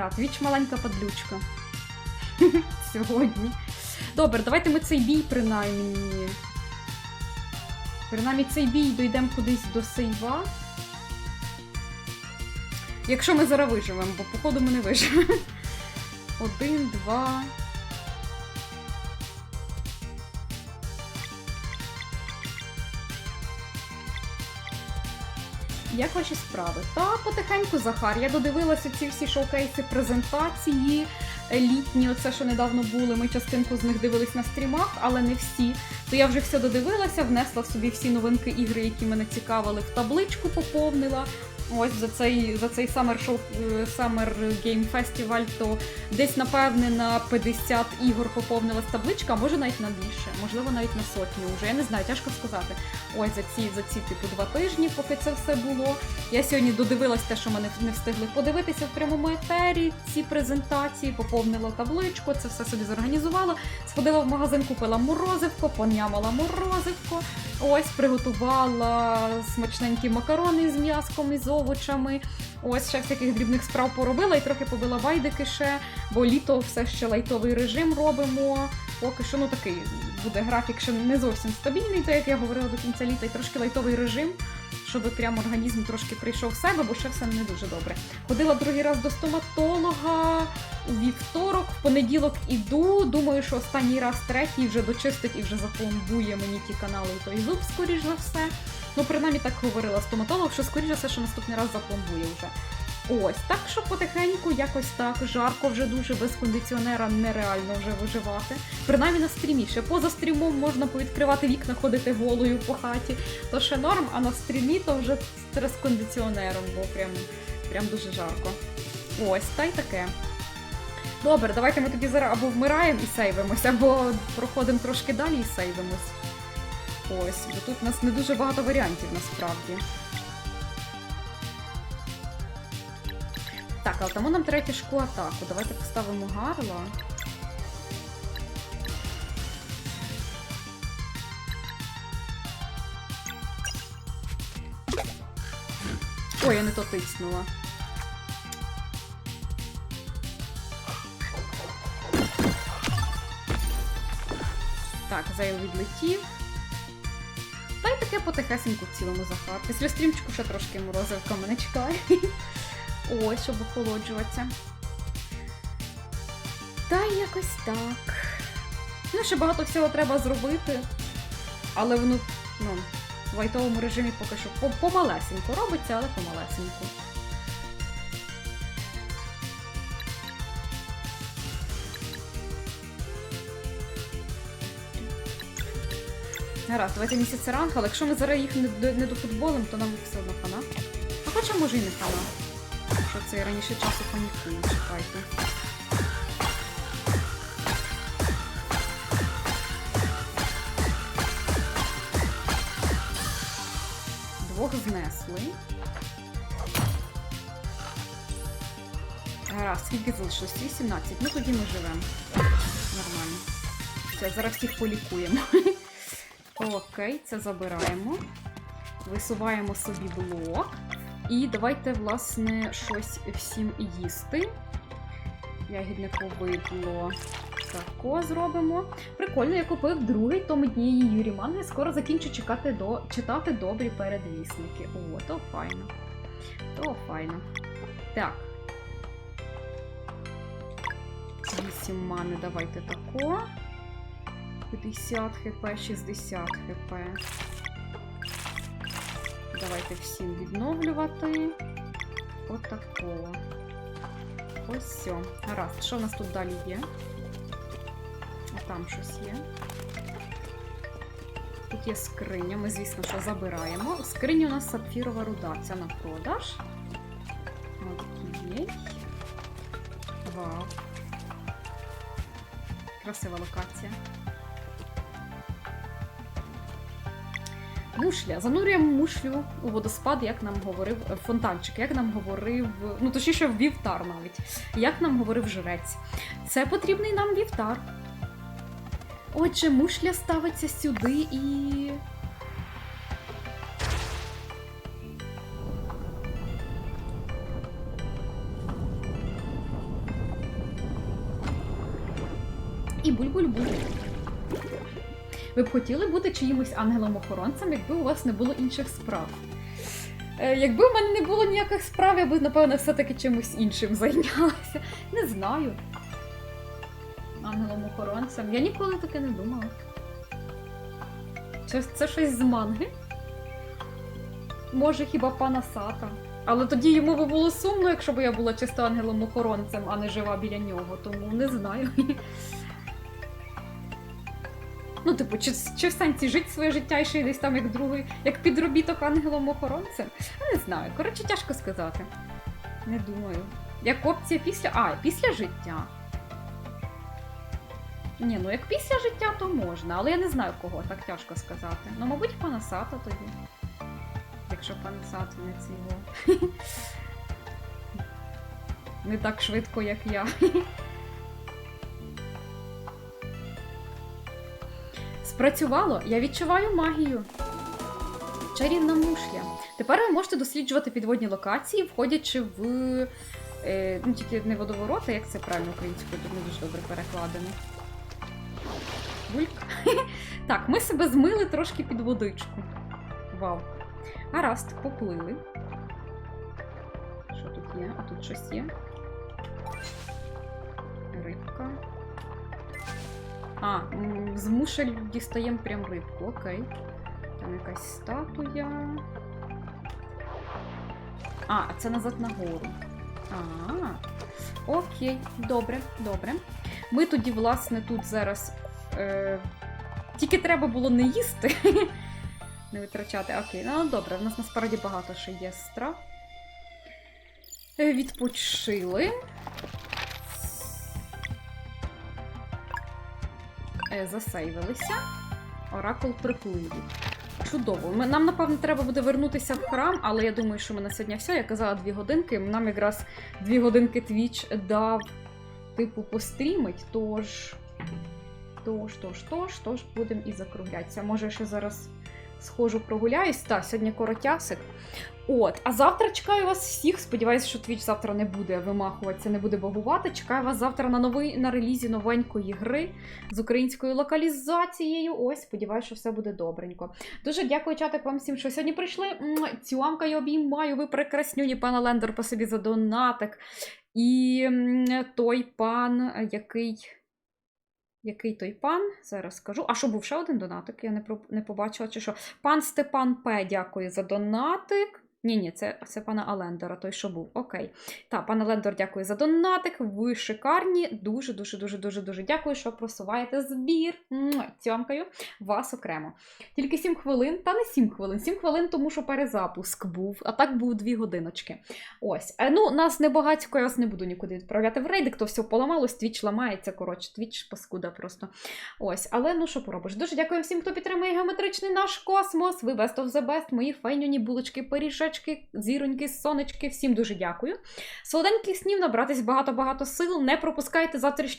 Так, віч маленька падлючка. Сьогодні. Добре, давайте ми цей бій принаймні. Принаймні цей бій дійдемо кудись до сейва. Якщо ми зараз виживемо, бо походу ми не виживемо. Один, два. Як ваші справи? Та потихеньку, Захар. Я додивилася ці всі шоукейси презентації літні, оце що недавно були. Ми частинку з них дивились на стрімах, але не всі. То я вже все додивилася, внесла собі всі новинки ігри, які мене цікавили, в табличку поповнила. Ось за цей за цей Summer Show, е, Summer Game Festival, то десь, напевне, на 50 ігор поповнилась табличка, може навіть на більше, можливо, навіть на сотню вже. Я не знаю, тяжко сказати. Ось за ці, за ці типу два тижні, поки це все було. Я сьогодні додивилась те, що мене не встигли подивитися в прямому етері. Ці презентації, поповнила табличку, це все собі зорганізувала. Сходила в магазин, купила морозивко, понямала морозивко. Ось приготувала смачненькі макарони з м'яском і з овочами. Ось ще всяких дрібних справ поробила і трохи побила байдики ще, бо літо все ще лайтовий режим робимо. Поки що ну такий буде графік ще не зовсім стабільний, то як я говорила до кінця літа, і трошки лайтовий режим, щоб прям організм трошки прийшов в себе, бо ще все не дуже добре. Ходила другий раз до стоматолога у вівторок, в понеділок іду. Думаю, що останній раз третій вже дочистить і вже запломбує мені ті канали і той зуб, скоріш за все. Ну, принаймні так говорила стоматолог, що скоріш за все, що наступний раз запломбує вже. Ось, так що потихеньку, якось так, жарко вже дуже, без кондиціонера нереально вже виживати. Принаймні на стрімі. Ще поза стрімом можна повідкривати вікна, ходити голою по хаті. То ще норм, а на стрімі то вже з кондиціонером, бо прям, прям дуже жарко. Ось, та й таке. Добре, давайте ми тоді зараз або вмираємо і сейвимося, або проходимо трошки далі і сейвимось. Ось, бо тут у нас не дуже багато варіантів насправді. Так, але тому нам треба тяжку атаку. Давайте поставимо гарла. Ой, я не то тиснула. Так, зайв відлетів. Та й таке потихесеньку в цілому Захар. Після стрімчику ще трошки морозивка мене чекає. Ось, щоб охолоджуватися. Та якось так. Ну, ще багато всього треба зробити. Але воно, ну, в лайтовому режимі поки що по- помалесенько робиться, але помалесенько. Гаразд, давайте місяця ранг, але якщо ми зараз їх не дофутболимо, то нам все одно хана. А хоча може і не хана. Що це я раніше часу панікую, чекайте. Двох знесли. Гаразд, скільки залишилось? 18. Ну тоді ми живемо. Нормально. Все, зараз всіх полікуємо. Окей, це забираємо. Висуваємо собі блок. І давайте, власне, щось всім їсти. Ягідне повидло. Тако зробимо. Прикольно, я купив другий том однієї Юрі Манги. Скоро закінчу чекати до... читати добрі передвісники. О, то файно. То файно. Так. 8 мани, давайте тако. 50 хп, 60 хп. Давайте всім відновлювати. Отако. Ось все. Гаразд. Що в нас тут далі є? Там щось є. Тут є скриня, ми, звісно, що забираємо. В скрині у нас сапфірова руда. Це на продаж. Окей. Вау. Красива локація. мушля. Занурюємо мушлю у водоспад, як нам говорив е, фонтанчик, як нам говорив, ну точніше, вівтар навіть, як нам говорив жрець. Це потрібний нам вівтар. Отже, мушля ставиться сюди і. І буль-буль-буль. Ви б хотіли бути чиїмось ангелом-охоронцем, якби у вас не було інших справ. Е, якби в мене не було ніяких справ, я би, напевно, все-таки чимось іншим зайнялася. Не знаю. Ангелом-охоронцем. Я ніколи таке не думала. Це, це щось з манги? Може, хіба пана Сата. Але тоді йому би було сумно, якщо б я була чисто ангелом-охоронцем, а не жива біля нього, тому не знаю. Ну, типу, чи, чи в сенсі жити своє життя і ще й десь там як другий, як підробіток ангелом-охоронцем? Не знаю. Коротше, тяжко сказати. Не думаю. Як опція після. А, після життя. Ні, ну як після життя, то можна, але я не знаю кого, так тяжко сказати. Ну, мабуть, пана Сата тоді. Якщо пан Сат не цього. Не так швидко, як я. Спрацювало, я відчуваю магію. Чарівна мушля. Тепер ви можете досліджувати підводні локації, входячи в. Е, ну, тільки не водовороти, як це правильно українською, тут не дуже добре перекладено. Бульк. Так, ми себе змили трошки під водичку. Вау. Гаразд, поплили. Що тут є? А тут щось є? Рибка. А, з мушель дістаємо прям рибку, окей. Там якась статуя. А, це назад нагору. А, окей, добре, добре. Ми тоді, власне, тут зараз. Е, тільки треба було не їсти. не витрачати. Окей, ну добре, в нас насправді багато ще є страв. Е, Відпочили. Засейвилися. Оракул припливу. Чудово. Ми, нам, напевно, треба буде вернутися в храм, але я думаю, що ми на сьогодні все. Я казала дві годинки. Нам якраз дві годинки твіч дав, типу, пострімить, тож. Тож, тож, тож, тож будемо і закруглятися. Може, ще зараз схожу прогуляюсь. Та, сьогодні коротясик. От, а завтра чекаю вас всіх. Сподіваюся, що твіч завтра не буде вимахуватися, не буде багувати. Чекаю вас завтра на новий на релізі новенької гри з українською локалізацією. Ось, сподіваюся, що все буде добренько. Дуже дякую, чатик, вам всім, що сьогодні прийшли. Цюамка я обіймаю, ви прекраснюні, пане Лендер, по собі за донатик. І той пан, який. Який той пан? Зараз скажу. А що був ще один донатик? Я не, про... не побачила, чи що. Пан Степан П. Дякую за донатик. Ні, ні, це, це пана Алендера, той, що був. Окей. Так, пане Лендор, дякую за донатик. Ви шикарні. Дуже, дуже, дуже, дуже, дякую, що просуваєте збір. Цьомкаю вас окремо. Тільки 7 хвилин, та не 7 хвилин. 7 хвилин, тому що перезапуск був, а так був 2 годиночки. Ось. Е, ну, нас не багатько, я вас не буду нікуди відправляти в рейдик, то все поламалось, твіч ламається, коротше, твіч паскуда просто. Ось, але ну що поробиш? Дуже дякую всім, хто підтримує геометричний наш космос. Ви best of the best, мої файнюні булочки, пиріжечки, зіроньки, сонечки. Всім дуже дякую. Солоденьких снів, набратись багато-багато сил. Не пропускайте завтрашній